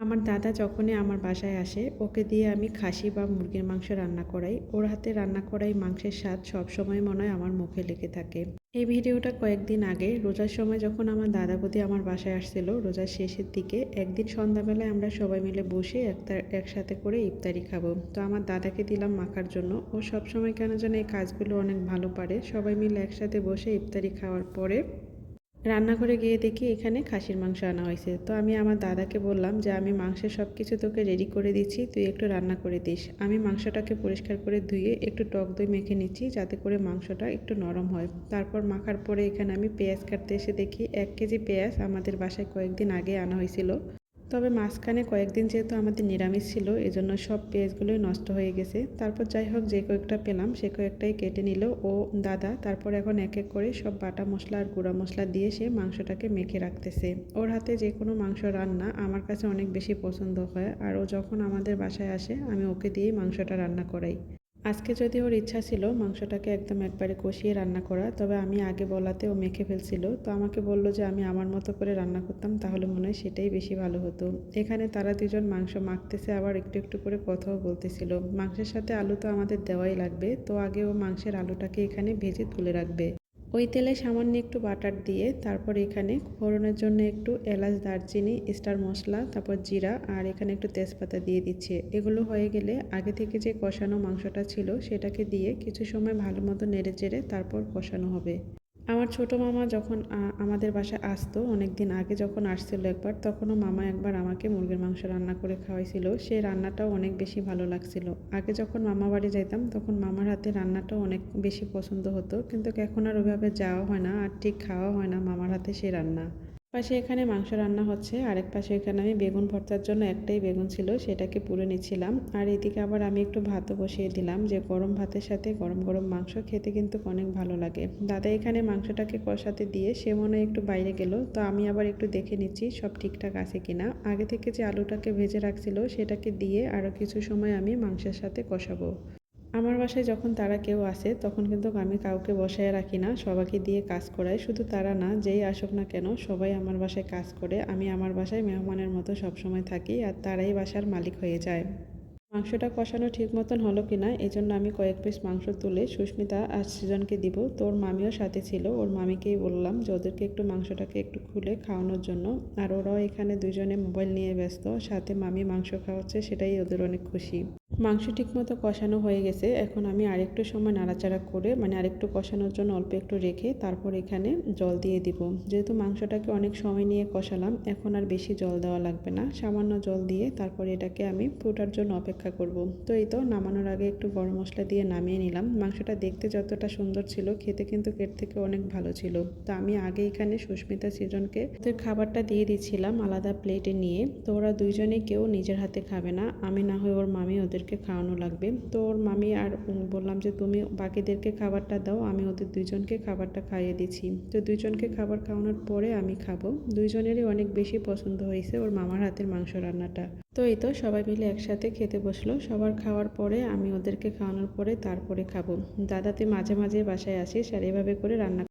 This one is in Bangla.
আমার দাদা যখনই আমার বাসায় আসে, ওকে দিয়ে আমি খাসি বা মুরগির মাংস রান্না করাই। ওর হাতে রান্না করাই মাংসের স্বাদ সবসময় মনে হয় আমার মুখে লেগে থাকে। এই ভিডিওটা কয়েকদিন আগে, রোজার সময় যখন আমার দাদা বৌদি আমার বাসায় আসছিল, রোজার শেষের দিকে একদিন সন্ধ্যাবেলায় আমরা সবাই মিলে বসে একটা, একসাথে করে ইফতারি খাব। তো আমার দাদাকে দিলাম মাখার জন্য। ও সবসময় কেন যেন এই কাজগুলো অনেক ভালো পারে। সবাই মিলে একসাথে বসে ইফতারি খাওয়ার পরে রান্নাঘরে গিয়ে দেখি এখানে খাসির মাংস আনা হয়েছে। তো আমি আমার দাদাকে বললাম যে, আমি মাংসের সব কিছু তোকে রেডি করে দিচ্ছি, তুই একটু রান্না করে দিস। আমি মাংসটাকে পরিষ্কার করে ধুয়ে একটু টক দই মেখে নিচ্ছি, যাতে করে মাংসটা একটু নরম হয়। তারপর মাখার পরে এখানে আমি পেঁয়াজ কাটতে এসে দেখি, এক কেজি পেঁয়াজ আমাদের বাসায় কয়েকদিন আগে আনা হয়েছিল। তবে মাঝখানে কয়েকদিন যেহেতু আমাদের নিরামিষ ছিল, এজন্য সব পেঁয়াজগুলোই নষ্ট হয়ে গেছে। তারপর যাই হোক, যে কয়েকটা পেলাম, সে কয়েকটাই কেটে নিল ও দাদা তারপর এখন এক এক করে সব বাটা মশলা আর গুঁড়া মশলা দিয়ে সে মাংসটাকে মেখে রাখতেছে। ওর হাতে যে কোনো মাংস রান্না আমার কাছে অনেক বেশি পছন্দ হয়, আর ও যখন আমাদের বাসায় আসে, আমি ওকে দিয়েই মাংসটা রান্না করাই। আজকে যদি ওর ইচ্ছা ছিল মাংসটাকে একদম একবারে কষিয়ে রান্না করা, তবে আমি আগে বলাতে ও মেখে ফেলছিল। তো আমাকে বলল যে আমি আমার মতো করে রান্না করতাম, তাহলে মনে হয় সেটাই বেশি ভালো হতো। এখানে তারা দুজন মাংস মাখতেছে, আবার একটু একটু করে কথাও বলতেছিল। মাংসের সাথে আলু তো আমাদের দেওয়াই লাগবে, তো আগে ও মাংসের আলুটাকে এখানে ভেজে তুলে রাখবে। ওই তেলে সামান্য একটু বাটার দিয়ে তারপর এখানে ফোড়নের জন্য একটু এলাচ, দারচিনি, স্টার মশলা, তারপর জিরা আর এখানে একটু তেজপাতা দিয়ে দিচ্ছে। এগুলো হয়ে গেলে আগে থেকে যে কষানো মাংসটা ছিল সেটাকে দিয়ে কিছু সময় ভালো মতো নেড়ে চেড়ে তারপর কষানো হবে। আমার ছোট মামা যখন আমাদের বাসায় আসতো অনেক দিন আগে যখন আসছিল একবার, তখনও মামা একবার আমাকে মুরগির মাংস রান্না করে খাওয়াইছিল। সে রান্নাটাও অনেক বেশি ভালো লাগছিল। আগে যখন মামা বাড়ি যাইতাম, তখন মামার হাতে রান্নাটাও অনেক বেশি পছন্দ হতো। কিন্তু এখন আর ওইভাবে যাওয়া হয় না, আর ঠিক খাওয়া হয় না মামার হাতে সেই রান্না। পাশে এখানে মাংস রান্না হচ্ছে, আরেক পাশে এখানে আমি বেগুন ভর্তার জন্য একটাই বেগুন ছিল, সেটাকে পুড়ে নিচ্ছিলাম। আর এদিকে আবার আমি একটু ভাতও বসিয়ে দিলাম, যে গরম ভাতের সাথে গরম গরম মাংস খেতে কিন্তু অনেক ভালো লাগে। দাদা এখানে মাংসটাকে কষাতে দিয়ে সে মনে একটু বাইরে গেল, তো আমি আবার একটু দেখে নিচ্ছি সব ঠিকঠাক আছে কিনা। আগে থেকে যে আলুটাকে ভেজে রাখছিল, সেটাকে দিয়ে আরও কিছু সময় আমি মাংসের সাথে কষাবো। আমার বাসায় যখন তারা কেউ আসে, তখন কিন্তু আমি কাউকে বসায় রাখি না। সবাইকে দিয়ে কাজ করাই। শুধু তারা না, যেই আসুক না কেন, সবাই আমার বাসায় কাজ করে। আমি আমার বাসায় মেহমানের মতো সবসময় থাকি আর তারাই বাসার মালিক হয়ে যায়। মাংসটা কষানো ঠিক মতন হলো কি না এই জন্য আমি কয়েক পিস মাংস তুলে সুস্মিতা আর সৃজনকে দিব। তোর মামিও সাথে ছিল, ওর মামিকেই বললাম যে ওদেরকে একটু মাংসটাকে একটু খুলে খাওয়ানোর জন্য। আর ওরাও এখানে দুজনে মোবাইল নিয়ে ব্যস্ত, সাথে মামি মাংস খাওয়াচ্ছে, সেটাই ওদের অনেক খুশি। মাংস ঠিকমতো কষানো হয়ে গেছে। এখন আমি আরেকটু সময় নাড়াচাড়া করে মানে আরেকটু কষানোর জন্য অল্প একটু রেখে তারপর এখানে জল দিয়ে দিব। যেহেতু মাংসটাকে অনেক সময় নিয়ে কষালাম, এখন আর বেশি জল দেওয়া লাগবে না। সামান্য জল দিয়ে তারপর এটাকে আমি ফুটার জন্য অপেক্ষা করব। তো এই তো নামানোর আগে একটু গরম মশলা দিয়ে নামিয়ে নিলাম। মাংসটা দেখতে যতটা সুন্দর ছিল, খেতে কিন্তু এর থেকে অনেক ভালো ছিল। তো আমি আগে এখানে সুস্মিতা সৃজনকে ওদের খাবারটা দিয়ে দিচ্ছিলাম আলাদা প্লেটে নিয়ে। তো ওরা দুইজনে কেউ নিজের হাতে খাবে না। আমি না হয় ওর মামি ওদের ওদেরকে খাওয়ানো লাগবে। তো ওর মামি আর বললাম যে, তুমি বাকিদেরকে খাবারটা দাও, আমি ওদের দুইজনকে খাবারটা খাইয়ে দিচ্ছি। তো দুইজনকে খাবার খাওয়ানোর পরে আমি খাব। দুইজনেরই অনেক বেশি পছন্দ হয়েছে ওর মামার হাতের মাংস রান্নাটা। তো এই তো সবাই মিলে একসাথে খেতে বসল। সবার খাওয়ার পরে আমি ওদেরকে খাওয়ানোর পরে তারপরে খাব। দাদাতে মাঝে মাঝে বাসায় আসিস আর এভাবে করে রান্না